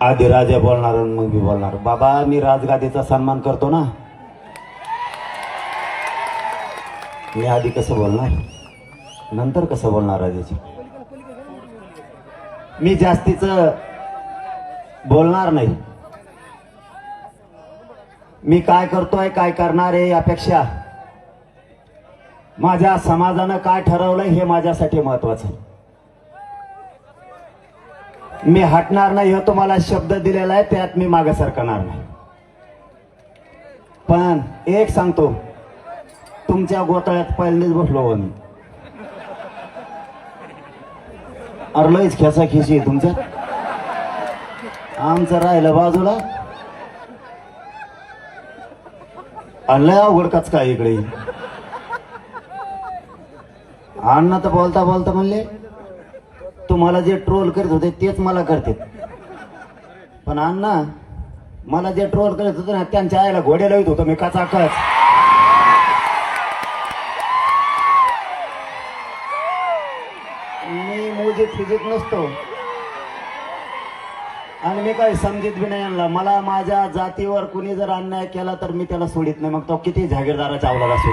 आधी राजा बोलणार आणि मग मी बोलणार. बाबा मी राजगादीचा सन्मान करतो ना? मी आधी कसं बोलणार? नंतर कसं बोलणार राजाची मी जास्तीच बोलणार नाही. मी काय करतोय काय करणार आहे यापेक्षा माझ्या समाजानं काय ठरवलंय हे माझ्यासाठी महत्वाचं मी हटणार नाही हो हे तुम्हाला शब्द दिलेला आहे त्यात मी मागे सरकणार नाही. पण एक सांगतो तुमच्या गोतळ्यात पहिलेच बसलो हो मी. अरलंच खेसा खेशी तुमच्या आमचं राहिलं बाजूला. लय अवघड कच काय इकडे. अण्णा तर बोलता बोलता म्हणले तुम्हाला जे ट्रोल करत होते तेच मला करते पण अण्णा मला जे ट्रोल करत होते ना त्यांच्या आईला घोडे लावित होतो मी कचा कच मी मुझे फिजित नसतो. आणि मी काही समजित बी नाही आणला मला माझ्या जातीवर कुणी जर अन्याय केला तर मी त्याला सोडित नाही. मग तो किती जागीरदाराच्या अवलाद असू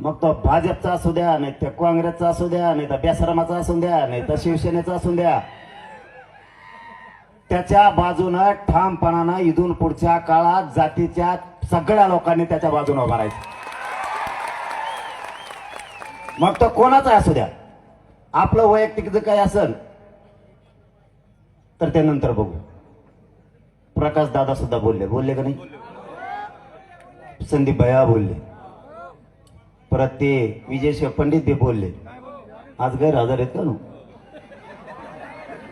मग तो भाजपचा असू द्या नाही तर काँग्रेसचा असू द्या नाही तर बेसरमाचा असू द्या नाही तर शिवसेनेचा असू द्या. त्याच्या बाजूनं ठामपणानं इथून पुढच्या काळात जातीच्या सगळ्या लोकांनी त्याच्या बाजूने उभा राहायचं. मग तो कोणाचा असू द्या? आपलं वैयक्तिक जर काही असेल तर ते नंतर बघू. प्रकाश दादा सुद्धा बोलले. बोलले का नाही? संदीप भैया बोलले. परत ते विजय पंडित बी बोलले. आज गैरहजर आहेत का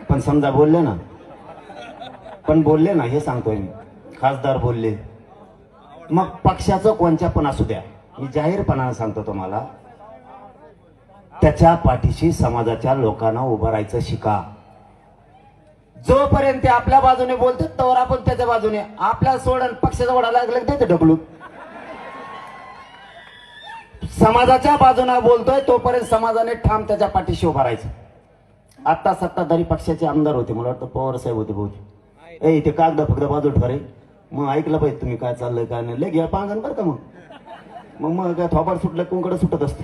पण समजा बोलले ना. पण बोलले ना हे सांगतोय मी. खासदार बोलले. मग पक्षाचं कोणत्या पण असू द्या. मी जाहीरपणानं सांगतो तुम्हाला. त्याच्या पाठीशी समाजाच्या लोकांना उभं राहायचं शिका. जोपर्यंत ते आपल्या बाजूने बोलतात तोवर आपण त्याच्या बाजूने. आपल्या सोडून पक्षाचा ओढा लागला की ते ढकलू समाजाच्या बाजूने बोलतोय तोपर्यंत समाजाने ठाम त्याच्या पाठीशी उभा राहायचं. आत्ता सत्ताधारी पक्षाचे आमदार होते मला वाटतं पवार साहेब होते बहुतेक. ए इथे कागद फक्त बाजू ठरे मग ऐकलं पाहिजे तुम्ही काय चाललंय काय नाही. लय घ्या पांगण बरं का मग. मग मग काय थोपाड सुटलं कोणकडे सुटत असते.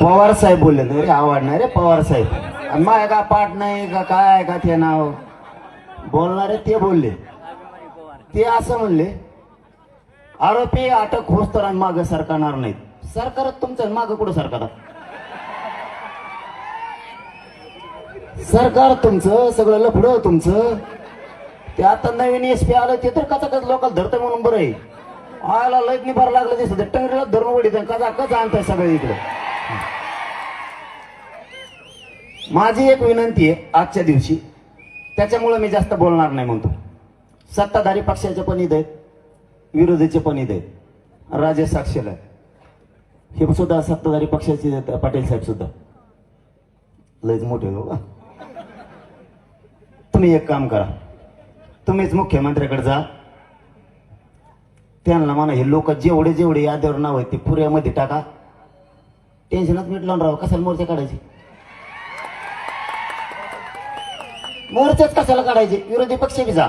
पवार साहेब बोलले ना रे आवडणार रे पवार साहेब. आणि माय का पाठ नाही का काय का ते नाव? बोलणारे ते बोलले. ते असं म्हणले आरोपी अटक होस तर माग सरकारणार नाहीत. सरकार तुमचं माग कुठं सरकार सरकार तुमचं सगळं लफडं तुमचं. ते आता नवीन एस पी आलं ते तर कचा कच लोकांना धरतं म्हणून बरं आहे. आयला लयत निभार लागलं दिसत टंगरीला धरून उडीत कचा कसं आणताय सगळं इकडे. माझी एक विनंती आहे आजच्या दिवशी. त्याच्यामुळे मी जास्त बोलणार नाही म्हणतो. सत्ताधारी पक्षाचे पण ईद आहेत विरोधीचे पण ईद आहेत. राजे साक्षीला हे सुद्धा सत्ताधारी पक्षाचे पाटील साहेब सुद्धा. लयच मोठे हो का तुम्ही एक काम करा. तुम्हीच मुख्यमंत्र्याकडे जा. त्यांना म्हणा हे लोक जेवढे जेवढे याद्यावर नाव आहेत ते पुऱ्यामध्ये टाका. टेन्शनच मिटलं राव कशाला मोर्चे काढायचे? मोर्चाच कशाला काढायचे? विरोधी पक्ष बी जा.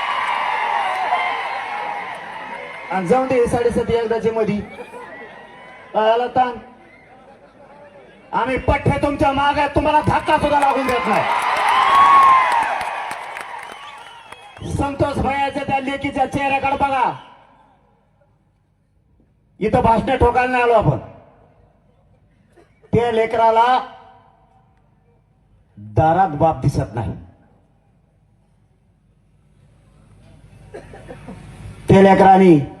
आणि जाऊन दे साडेसाती एकदाची मधी. कळाला ताण. आम्ही पठ्ठे तुमच्या माग आहे तुम्हाला धक्का सुद्धा लागून देत नाही. संतोष भयाच्या त्या लेकीच्या चेहऱ्याकडे बघा. इथं भाषण ठोकायला नाही आलो आपण. त्या लेकराला दारात बाप दिसत नाही. त्या लेकराने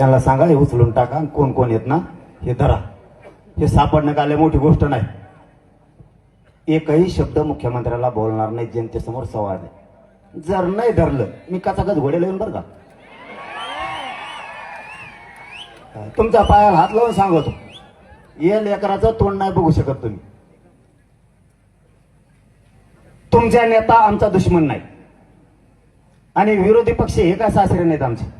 त्यांना सांगा हे उचलून टाका कोण कोण येत ना हे धरा. हे सापडणं काय मोठी गोष्ट नाही. एकही शब्द मुख्यमंत्र्याला बोलणार नाही जनतेसमोर सवाल नाही जर नाही धरलं मी कचाकच घोडे लावून बरं का? तुमच्या पायाला हात लावून सांगतो. ये लेकराचं तोंड नाही बघू शकत तुम्ही. तुमचा नेता आमचा दुश्मन नाही. आणि विरोधी पक्ष हे काय सासरे नाहीत आमचे?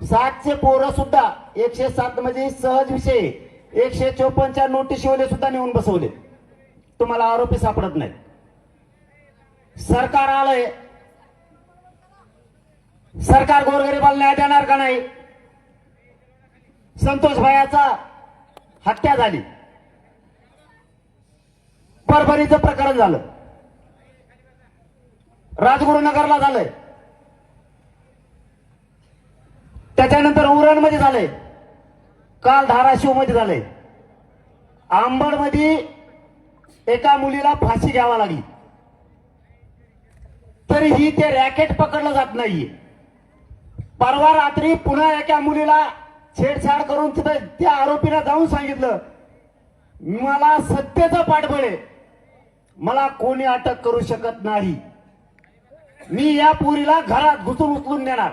सातशे पोरं सुद्धा एकशे सात म्हणजे सहज विषय. एकशे चोपन्नच्या नोटीसवाले सुद्धा नेऊन बसवले. तुम्हाला आरोपी सापडत नाही सरकार आलंय. सरकार गोरगरीबाला न्याय देणार का नाही? संतोष भायाचा हत्या झाली. परभणीचं प्रकरण झालं. राजगुरुनगरला झालंय. त्याच्यानंतर उरणमध्ये झालंय. काल धाराशिवमध्ये झालंय. आंबडमध्ये एका मुलीला फाशी घ्यावा लागली. तरीही ते रॅकेट पकडलं जात नाहीये. परवा रात्री पुन्हा एका मुलीला छेडछाड करून तिथं त्या आरोपीला जाऊन सांगितलं मला सत्तेचं पाठबळ आहे. मला कोणी अटक करू शकत नाही. मी या पुरीला घरात घुसून उचलून नेणार.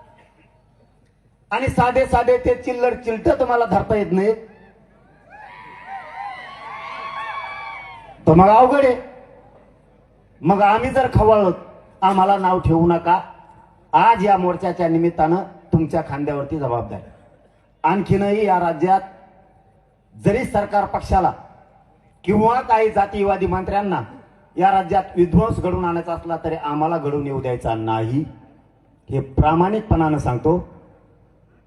आणि साधे साधे ते चिल्लर चिलट तुम्हाला धरता येत नाही. तर मग अवघड आहे. मग आम्ही जर खवळलो आम्हाला नाव ठेवू नका. आज या मोर्चाच्या निमित्तानं तुमच्या खांद्यावरती जबाबदारी. आणखीनही या राज्यात जरी सरकार पक्षाला किंवा काही जातीवादी मंत्र्यांना या राज्यात विध्वंस घडून आणायचा असला तरी आम्हाला घडून येऊ द्यायचा नाही. हे प्रामाणिकपणानं सांगतो.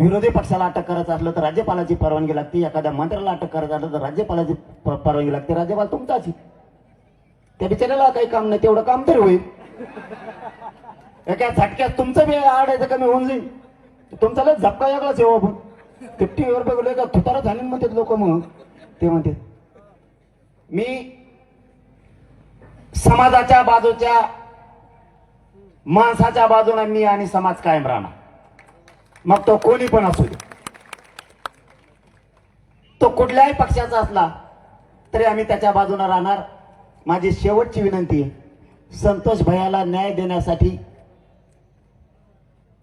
विरोधी पक्षाला अटक करायचं असलं तर राज्यपालाची परवानगी लागते. एखाद्या मंत्र्याला अटक करायचं असलं तर राज्यपालाची परवानगी लागते. राज्यपाल तुमचाच त्या बिचाऱ्याला काही काम नाही. तेवढं काम तरी होईल. एका झटक्यात तुमचं बी आडायचं कमी होऊन जाईल. तुमचा लय झपका वेगळाच आहे हो आपण. ते टीव्हीवर बघले का तुतारा झाली म्हणतात लोक मग. ते म्हणते मी समाजाच्या बाजूच्या माणसाच्या बाजूने मी आणि समाज कायम राहणार. मग तो कोणी पण असू दे. तो कुठल्याही पक्षाचा असला तरी आम्ही त्याच्या बाजूने राहणार. माझी शेवटची विनंती आहे संतोष भैयाला न्याय देण्यासाठी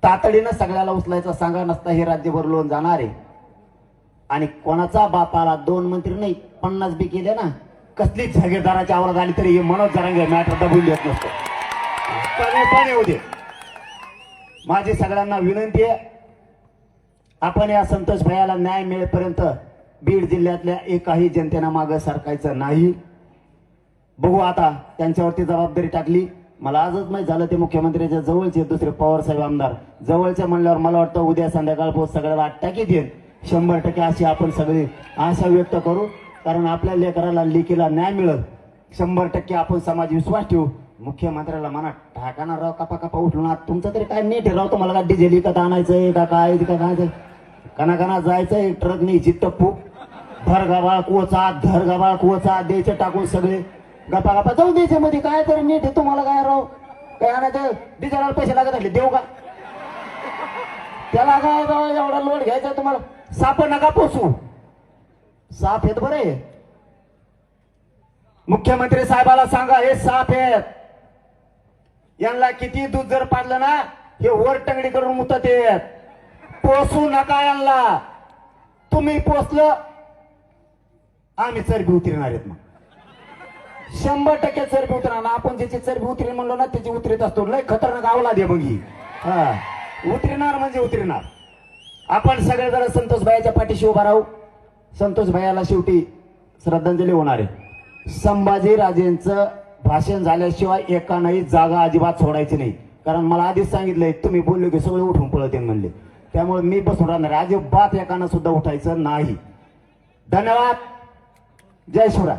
तातडीनं सगळ्याला उचलायचं सांगा नसता हे राज्यभर लोन जाणार आहे. आणि कोणाचा बापाला दोन मंत्री नाही पन्नास बी केले ना कसलीच जागीरदाराची आवाज आली तरी हे मनोज जरांगे मॅटर दबून देत नसतो. पण येऊ दे. माझी सगळ्यांना विनंती आहे आपण या संतोष भैयाला न्याय मिळेपर्यंत बीड जिल्ह्यातल्या एकाही जनतेनं मागं सरकायचं नाही. बघू आता त्यांच्यावरती जबाबदारी टाकली. मला आजच माहीत झालं ते मुख्यमंत्र्याच्या जवळचे दुसरे पवारसाहेब आमदार. जवळचे म्हणल्यावर मला वाटतं उद्या संध्याकाळ पोहोच सगळ्याला अटॅक येईल शंभर टक्के अशी आपण सगळी आशा व्यक्त करू. कारण आपल्या लेकराला लेकीला न्याय मिळत शंभर टक्के आपण समाज विश्वास ठेवू. मुख्यमंत्र्याला म्हणा ठाकाना राव कपा कपा उठून ना. तुमचं तरी काय नीट राव? तुम्हाला का डिझेल विकत आणायचंय का काय? का काय कना कना जायचंय ट्रक न्यायची टप्पू भर गबाळ कोचा धर गबाळ कोचा द्यायचे टाकून सगळे. गप्पा गप्पा जाऊ द्यायचे मध्ये काय तर नीट आहे तुम्हाला काय राव? काय आणायचं? डिझेलला पैसे लागत असले देऊ का? त्याला काय जाऊ एवढा लोड घ्यायचा तुम्हाला? साप नका पोसू. साप आहेत बरे. मुख्यमंत्री साहेबाला सांगा हे साप आहेत. यांना किती दूध जर पाडलं ना हे वर टंगडी करून मुतात येत पोसू नका यांना. तुम्ही पोचलं आम्ही चरबी उतरणार आहेत मग. शंभर टक्के चरबी उतरणार. आपण ज्याची चरबी उतरेल म्हणलो ना त्याची उतरीत असतो. लय खतरनाक आवला दे मग ही. हा. उतरणार म्हणजे उतरणार. आपण सगळे जण संतोष भायाच्या पाठीशी उभा राहू. संतोष भायाला शेवटी श्रद्धांजली होणार आहे. संभाजी राजेंचं भाषण झाल्याशिवाय एकानंही जागा अजिबात सोडायची नाही. कारण मला आधीच सांगितलंय तुम्ही बोललो की सगळे उठून पळते म्हणले. त्यामुळे मी बसून राहणार अजिबात एकानं सुद्धा उठायचं नाही. धन्यवाद. जय शिवराय.